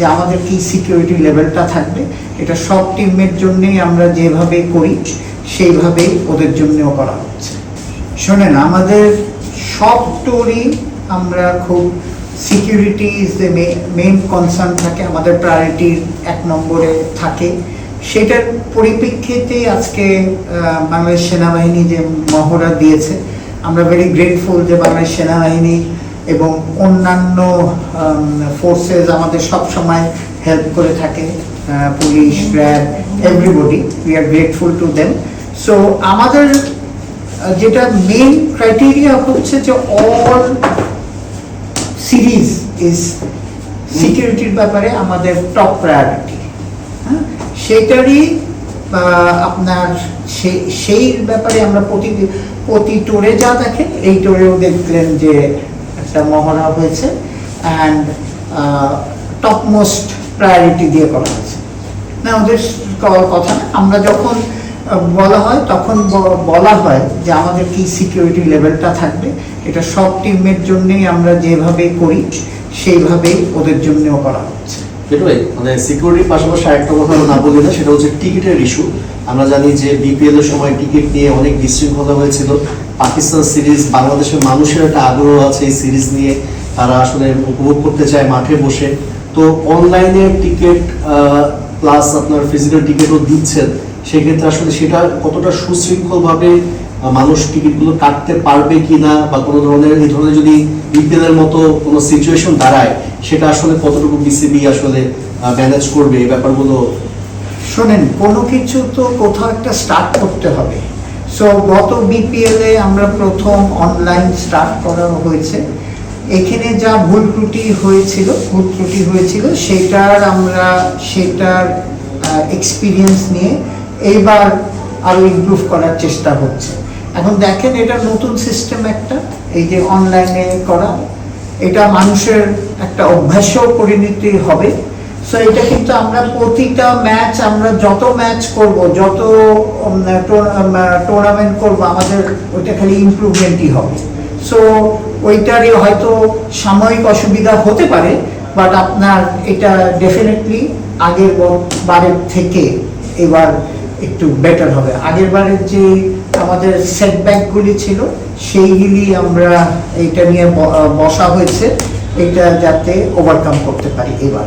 যে আমাদের কি সিকিউরিটি লেভেলটা থাকবে, এটা সব টিমের জন্যই আমরা যেভাবে করি, সেইভাবেই ওদের জন্যও করা হচ্ছে। শোনেন, আমাদের সব টোরই আমরা খুব security is the main concern থাকে, আমাদের প্রায়োরিটি এক নম্বরে থাকে। সেটার পরিপ্রেক্ষিতে আজকে বাংলাদেশ সেনাবাহিনী যে মহড়া দিয়েছে, আমরা ভেরি গ্রেটফুল যে বাংলাদেশ সেনাবাহিনী এবং অন্যান্য ফোর্সেস আমাদের সব সময় হেল্প করে থাকে police RAB everybody we are grateful to them so আমাদের যেটা মেইন ক্রাইটেরিয়া হচ্ছে যে অল সিরিজ ইজ সিকিউরিটির ব্যাপারে আমাদের টপ প্রায়োরিটি হ্যাঁ? সেইটারই আহ, আপনার সেই ব্যাপারে আমরা প্রতি প্রতি টোরে যা দেখেন এই টোরেও দেখলেন যে একটা মহড়া হয়েছে অ্যান্ড টপমোস্ট প্রায়োরিটি দিয়ে করা হয়েছে। না ওদের কথা না, আমরা যখন বলা হয়, তখন বলা হয় যে আমাদের কি সিকিউরিটি লেভেলটা থাকবে। এটা সব টিমের জন্যেই আমরা যেভাবে করি, সেইভাবেই ওদের জন্যেও করা হচ্ছে। এটাই মানে সিকিউরিটির পাশাপাশি আরেকটা কথা না বলি না, সেটা হচ্ছে টিকিটের ইস্যু আমরা জানি যে বিপিএল এর সময় টিকিট নিয়ে অনেক বিশৃঙ্খলা হয়েছিল। পাকিস্তান সিরিজ, বাংলাদেশের মানুষের একটা আগ্রহ আছে এই সিরিজ নিয়ে। তারা আসলে উপভোগ করতে চায় মাঠে বসে। তো অনলাইনে টিকিট প্লাস আপনার ফিজিক্যাল টিকিটও দিচ্ছেন। সেক্ষেত্রে আসলে সেটা কতটা সুশৃঙ্খলভাবে মানুষ টিকিটগুলো কাটতে পারবে কিনা বা কোনো ধরনের, এই ধরনের যদি বিপিএল এর মতো কোনো সিচুয়েশন দাঁড়ায়, সেটা আসলে কতটুকু বিসিবি আসলে ম্যানেজ করবে এই ব্যাপারগুলো? শোনেন, কোনো কিছু তো কোথাও একটা স্টার্ট করতে হবে। সো গত বিপিএল আমরা প্রথম অনলাইন স্টার্ট করা হয়েছে। এখানে যা ভুল ত্রুটি হয়েছিল, ভুল ত্রুটি হয়েছিল, সেটার আমরা, সেটার এক্সপিরিয়েন্স নিয়ে এইবার আরও ইমপ্রুভ করার চেষ্টা হচ্ছে। এখন দেখেন এটা নতুন সিস্টেম একটা, এই যে অনলাইনে করা, এটা মানুষের একটা অভ্যাসও পরিণতি হবে। সো এটা কিন্তু আমরা প্রতিটা ম্যাচ আমরা যত ম্যাচ করব, যত টুর্নামেন্ট করব, আমাদের ওইটা খালি ইমপ্রুভমেন্টই হবে। সো ওইটারই হয়তো সাময়িক অসুবিধা হতে পারে বাট আপনার এটা ডেফিনেটলি আগের বারের থেকে এবার একটু বেটার হবে। আগের বারের যে আমাদের সেট সেটব্যাকগুলি ছিল, সেইগুলি আমরা এটা নিয়ে বসা হয়েছে, এটা যাতে ওভারকাম করতে পারি এবার।